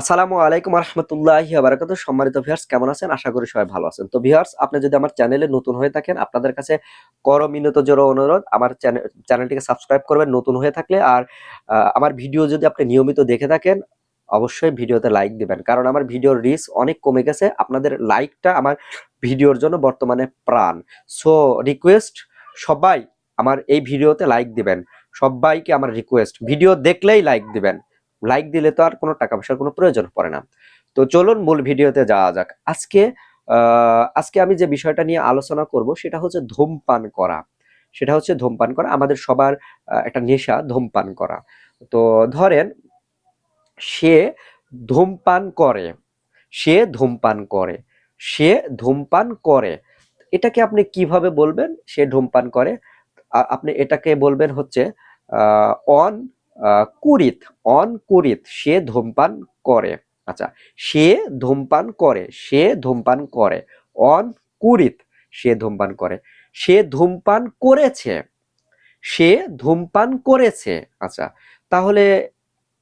আসসালামু আলাইকুম রহমতুল্লাহি বারাকাতু সম্মানিত ভিউয়ার্স কেমন আছেন? আশা করি সবাই ভালো আছেন। তো ভিউয়ার্স আপনি যদি আমার চ্যানেলে নতুন হয়ে থাকেন, আপনাদের কাছে কর মিনত জোর অনুরোধ, আমার চ্যানেল চ্যানেলটিকে সাবস্ক্রাইব করবেন নতুন হয়ে থাকলে। আর আমার ভিডিও যদি আপনি নিয়মিত দেখে থাকেন, অবশ্যই ভিডিওতে লাইক দিবেন। কারণ আমার ভিডিওর রিচ অনেক কমে গেছে। আপনাদের লাইকটা আমার ভিডিওর জন্য বর্তমানে প্রাণ। সো রিকোয়েস্ট সবাই আমার এই ভিডিওতে লাইক দিবেন। সবাইকে আমার রিকোয়েস্ট ভিডিও দেখলেই লাইক দিবেন। লাইক দিলে তো আর কোনো টাকা পয়সার কোনো প্রয়োজন পড়ে না। তো চলুন মূল ভিডিওতে যাওয়া যাক। আজকে আজকে আমি যে বিষয়টা নিয়ে আলোচনা করব সেটা হচ্ছে ধূমপান করা। সেটা হচ্ছে ধূমপান করা, আমাদের সবার একটা নেশা, ধূমপান করা। তো ধরেন, সে ধূমপান করে, সে ধূমপান করে, সে ধূমপান করে। এটাকে আপনি কীভাবে বলবেন? সে ধূমপান করে। আপনি এটাকে বলবেন হচ্ছে অন কুরিত অন কুরিত সে ধূমপান করে। আচ্ছা সে ধূমপান করে, সে ধূমপান করে। অন কুরিত সে ধূমপান করে। সে ধূমপান করেছে, সে ধূমপান করেছে। আচ্ছা তাহলে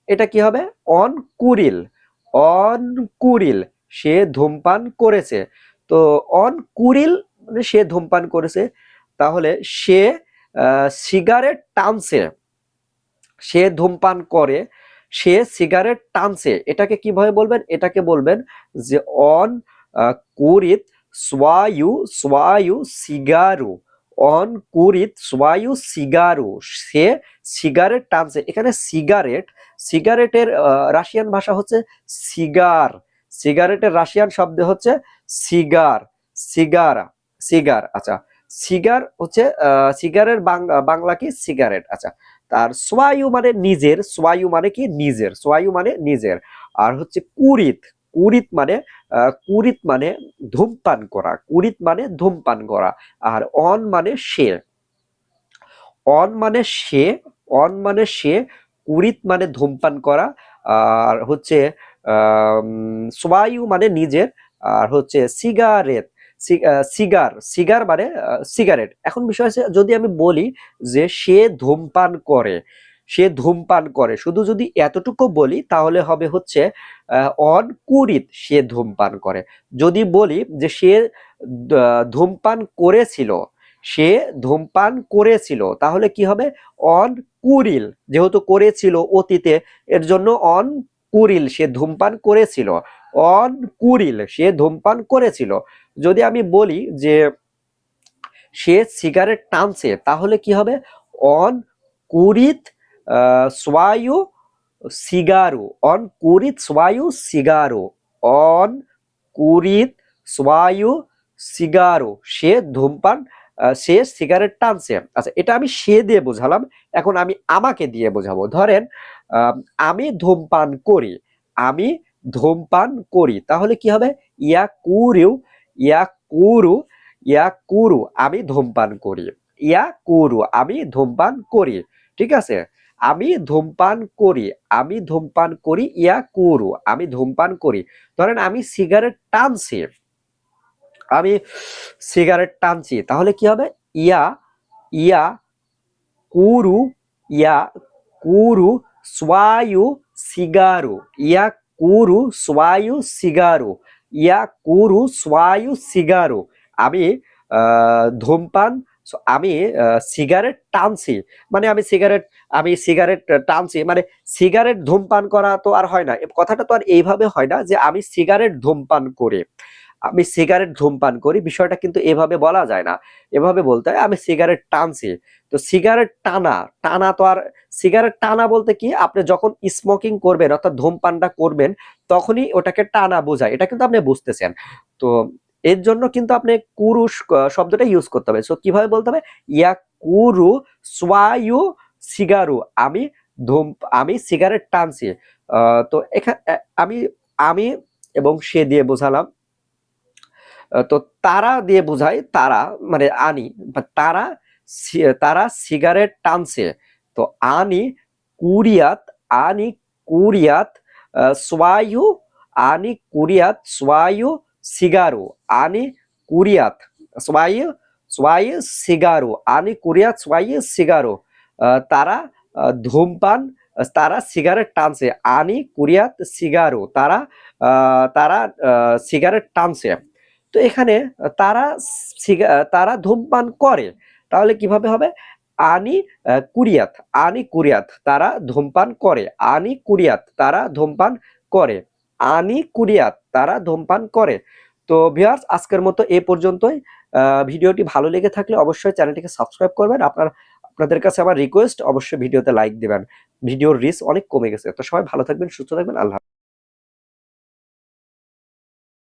এটা কি হবে? অন কুরিল অন কুরিল সে ধূমপান করেছে। তো অন কুরিল মানে সে ধূমপান করেছে, তাহলে সে সিগারেট টানছে। সে ধূমপান করে, সে সিগারেট টানছে। এটাকে কীভাবে বলবেন? এটাকে বলবেন যে, অন কুরিত সোয়ায়ু সোয়ায়ু সিগারু। অন, কুরিত সোয়ায়ু সিগারু। সে সিগারেট টানছে। এখানে সিগারেট, সিগারেটের রাশিয়ান ভাষা হচ্ছে সিগার। সিগারেটের রাশিয়ান শব্দ হচ্ছে সিগার, সিগারা, সিগার। আচ্ছা সিগার হচ্ছে সিগারের বাংলা কি? সিগারেট। আচ্ছা তার সোয়ায়ু মানে নিজের, সোয়ায়ু মানে কি? নিজের, সোয়ায়ু মানে নিজের। আর হচ্ছে কুরিত কুরিত মানে কুরিত মানে ধূমপান করা কুরিত মানে ধূমপান করা। আর অন মানে সে। অন মানে সে, অন মানে সে কুরিত মানে ধূমপান করা। আর হচ্ছে সোয়ায়ু মানে নিজের। আর হচ্ছে সিগারেট। সিগার সিগার মানে সিগারেট। এখন বিষয় হচ্ছে যদি আমি বলি যে সে ধূমপান করে, সে ধূমপান করে, শুধু যদি এতটুকু বলি তাহলে হবে হচ্ছে অন কুরিত সে ধূমপান করে। যদি বলি যে সে ধূমপান করেছিল, সে ধূমপান করেছিল, তাহলে কি হবে? অন কুরিল যেহেতু করেছিল অতীতে, এর জন্য অন কুরিল সে ধূমপান করেছিল। অন কুরিল সে ধূমপান করেছিল। যদি আমি বলি যে সে সিগারেট টানছে, তাহলে কি হবে? অন কুরিত সোয়ায়ু সিগারু। অন কুরিত সোয়ায়ু সিগারু। অন কুরিত সোয়ায়ু সিগারু। সে ধূমপান সে সিগারেট টানছে। আচ্ছা এটা আমি সে দিয়ে বোঝালাম, এখন আমি আমাকে দিয়ে বোঝাবো। ধরেন আমি ধূমপান করি, আমি ধূমপান করি, তাহলে কি হবে? ইয়া কুরিউ ইয়া কুরু ইয়া কুরু, আমি ধূমপান করি। ইয়া কুরু, আমি ধূমপান করি, ঠিক আছে? আমি ধূমপান করি, আমি ধূমপান করি, ইয়া কুরু, আমি ধূমপান করি। ধরেন, আমি সিগারেট টানছি আমি সিগারেট টানছি, তাহলে কি হবে? ইয়া ইয়া, কুরু ইয়া, কুরু সোয়ায়ু সিগারু। ইয়া, কুরু সোয়ায়ু সিগারু। ইয়া, কুরু সোয়ায়ু সিগারু। আমি ধূমপান, আমি সিগারেট টানছি। মানে আমি সিগারেট আমি সিগারেট টানছি। মানে সিগারেট ধূমপান করা তো আর হয় না। কথাটা তো আর এইভাবে হয় না যে আমি সিগারেট ধূমপান করি। আমি সিগারেট ধূমপান করি, বিষয়টা কিন্তু এভাবে বলা যায় না। এভাবে বলতে হয়, আমি সিগারেট টানছি। তো সিগারেট টানা টানা তো আর, সিগারেট টানা বলতে কি? আপনি যখন স্মোকিং করবেন, অর্থাৎ ধূমপানটা করবেন, তখনই ওটাকে টানা বোঝায়। এটা কিন্তু আপনি বুঝতেছেন। তো এর জন্য কিন্তু আপনি কুরুষ শব্দটা ইউজ করতে হবে। সো কীভাবে বলতে হবে? ইয়া কুরু সোয়ায়ু সিগারু। আমি ধূম, আমি সিগারেট টানছি। তো এখানে আমি আমি এবং সে দিয়ে বোঝালাম। তো তারা দিয়ে বোঝায়, তারা মানে আনি তারা তারা সিগারেট টানছে। তো আনি কুরিয়াত আনি কুরিয়াত সোয়ায়ু, আনি কুরিয়াত, সোয়ায়ু সিগারু, আনি কুরিয়াত, সোয়ায়ু সোয়াই সিগারু, আনি কুরিয়াত সোয়াই সিগারু। তারা ধূমপান, তারা সিগারেট টানছে, আনি কুরিয়াত সিগারো, তারা তারা সিগারেট টানছে। তো এখানে তারা তারা ধূমপান করে। তাহলে কীভাবে হবে? আনি কুরিয়াত আনি কুরিয়াত, তারা ধূমপান করে। আনি কুরিয়াত, তারা ধূমপান করে। আনি কুরিয়াত, তারা ধূমপান করে। তো ভিউয়ার্স, আজকের মতো এ পর্যন্তই। ভিডিওটি ভালো লেগে থাকলে অবশ্যই চ্যানেলটিকে সাবস্ক্রাইব করবেন। আপনার, আপনাদের কাছে আমার রিকোয়েস্ট, অবশ্যই ভিডিওতে লাইক দিবেন। ভিডিওর রিচ অনেক কমে গেছে। তো সবাই ভালো থাকবেন, সুস্থ থাকবেন। আল্লাহ।